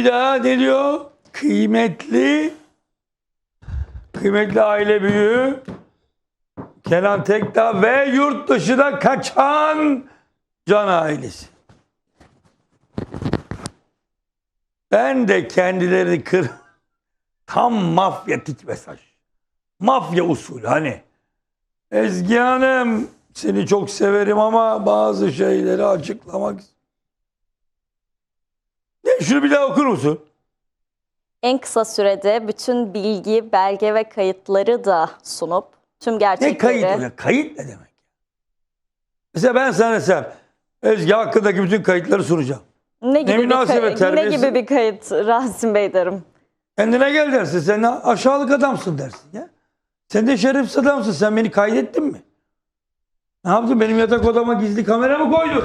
Bir daha ne diyor? Kıymetli kıymetli aile büyüğü Kenan Tekdağ ve yurt dışına kaçan Can ailesi. Ben de kendilerini kır tam mafyatik mesaj. Mafya usulü hani. Ezgi Hanım seni çok severim ama bazı şeyleri açıklamak ne şunu bir daha okur musun? En kısa sürede bütün bilgi, belge ve kayıtları da sunup tüm Ne gerçekleri... kayıt o ya? Kayıt ne demek? Mesela ben sana desem Ezgi hakkındaki bütün kayıtları sunacağım. Ne gibi, bir, münasebet, kayıt, ne gibi bir kayıt Rasim Bey derim. Kendine gel dersin. Sen aşağılık adamsın dersin ya. Sen de şerefsiz adamsın. Sen beni kaydettin mi? Ne yaptın? Benim yatak odama gizli kamera mı koydun?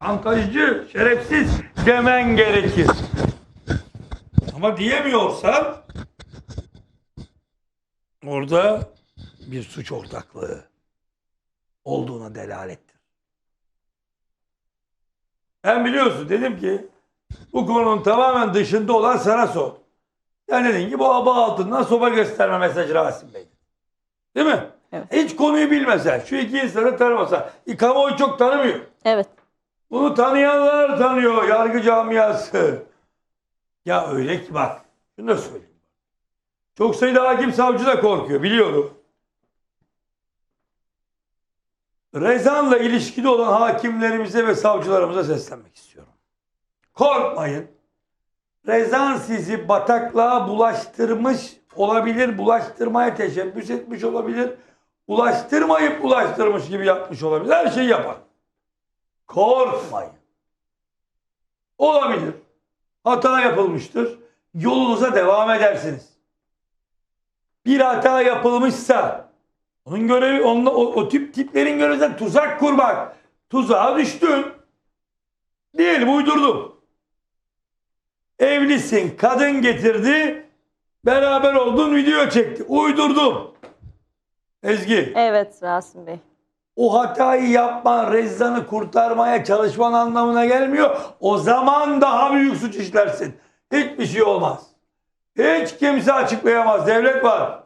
Antajcı, şerefsiz demen gerekir. Ama diyemiyorsan orada bir suç ortaklığı olduğuna delalettir. Ben biliyorsun dedim ki bu konunun tamamen dışında olan sana sor. Yani dedin ki bu aba altından soba gösterme mesajı Rasim Bey. Değil mi? Evet. Hiç konuyu bilmesen, şu iki insanı tanımasa, kamuoyu çok tanımıyor. Evet. Bunu tanıyanlar tanıyor, yargı camiası. Ya öyle ki bak, şunu da söyleyeyim. Çok sayıda hakim savcı da korkuyor, biliyorum. Rezan'la ilişkili olan hakimlerimize ve savcılarımıza seslenmek istiyorum. Korkmayın. Rezan sizi bataklığa bulaştırmış olabilir, bulaştırmaya teşebbüs etmiş olabilir, bulaştırmayıp bulaştırmış gibi yapmış olabilir. Her şeyi yapar. Korkmayın. Olabilir. Hata yapılmıştır. Yolunuza devam edersiniz. Bir hata yapılmışsa onun görevi onunla, o, o tip tiplerin görevi tuzak kurmak. Tuzağa düştün. Diyelim uydurdum. Evlisin, kadın getirdi, beraber oldun, video çekti. Uydurdum. Ezgi. Evet Rasim Bey. O hatayı yapman, Rezzan'ı kurtarmaya çalışman anlamına gelmiyor. O zaman daha büyük suç işlersin. Hiçbir şey olmaz. Hiç kimse açıklayamaz. Devlet var.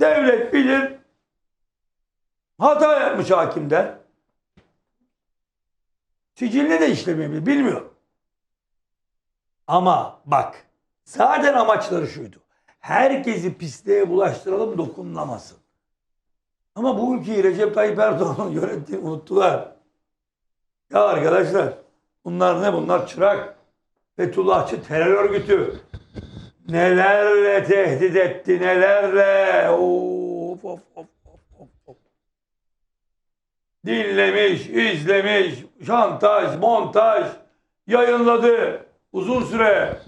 Devlet bilir. Hata yapmış hakim der. Siciline de işlemeyebilir. Bilmiyorum. Ama bak zaten amaçları şuydu. Herkesi pisliğe bulaştıralım dokunulamasın. Ama bu ülkeyi Recep Tayyip Erdoğan'ın yönettiğini unuttular. Ya arkadaşlar bunlar ne? Bunlar çırak. Fethullahçı terör örgütü. Nelerle tehdit etti nelerle. Of of of of of. Dinlemiş, izlemiş, şantaj, montaj, yayınladı uzun süre.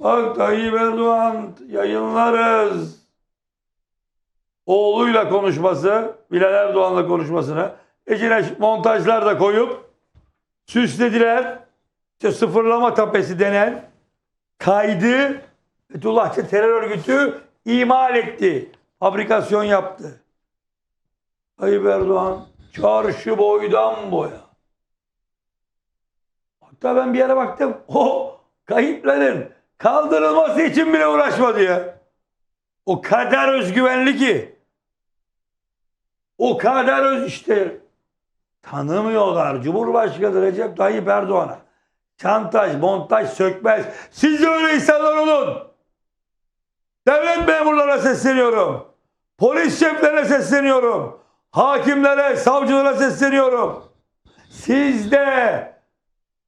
Bak Tayyip Erdoğan yayınlarız oğluyla konuşması, Bilal Erdoğan'la konuşmasını içine montajlar da koyup süslediler. İşte sıfırlama tapesi denen kaydı Fethullahçı terör örgütü imal etti. Fabrikasyon yaptı. Tayyip Erdoğan çarşı boydan boya. Hatta ben bir yere baktım. O kayıtların kaldırılması için bile uğraşmadı ya. O kadar özgüvenli ki. O kadar işte tanımıyorlar Cumhurbaşkanı Recep Tayyip Erdoğan'a. Şantaj, montaj sökmez. Siz de öyle insanlar olun. Devlet memurlarına sesleniyorum. Polis şeflerine sesleniyorum. Hakimlere, savcılara sesleniyorum. Siz de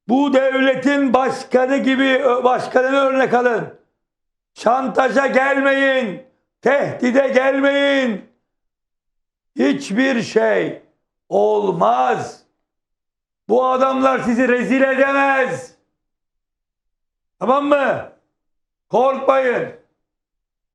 bu devletin başkanı gibi başkanını örnek alın. Şantaja gelmeyin. Tehdide gelmeyin. Hiçbir şey olmaz. Bu adamlar sizi rezil edemez. Tamam mı? Korkmayın.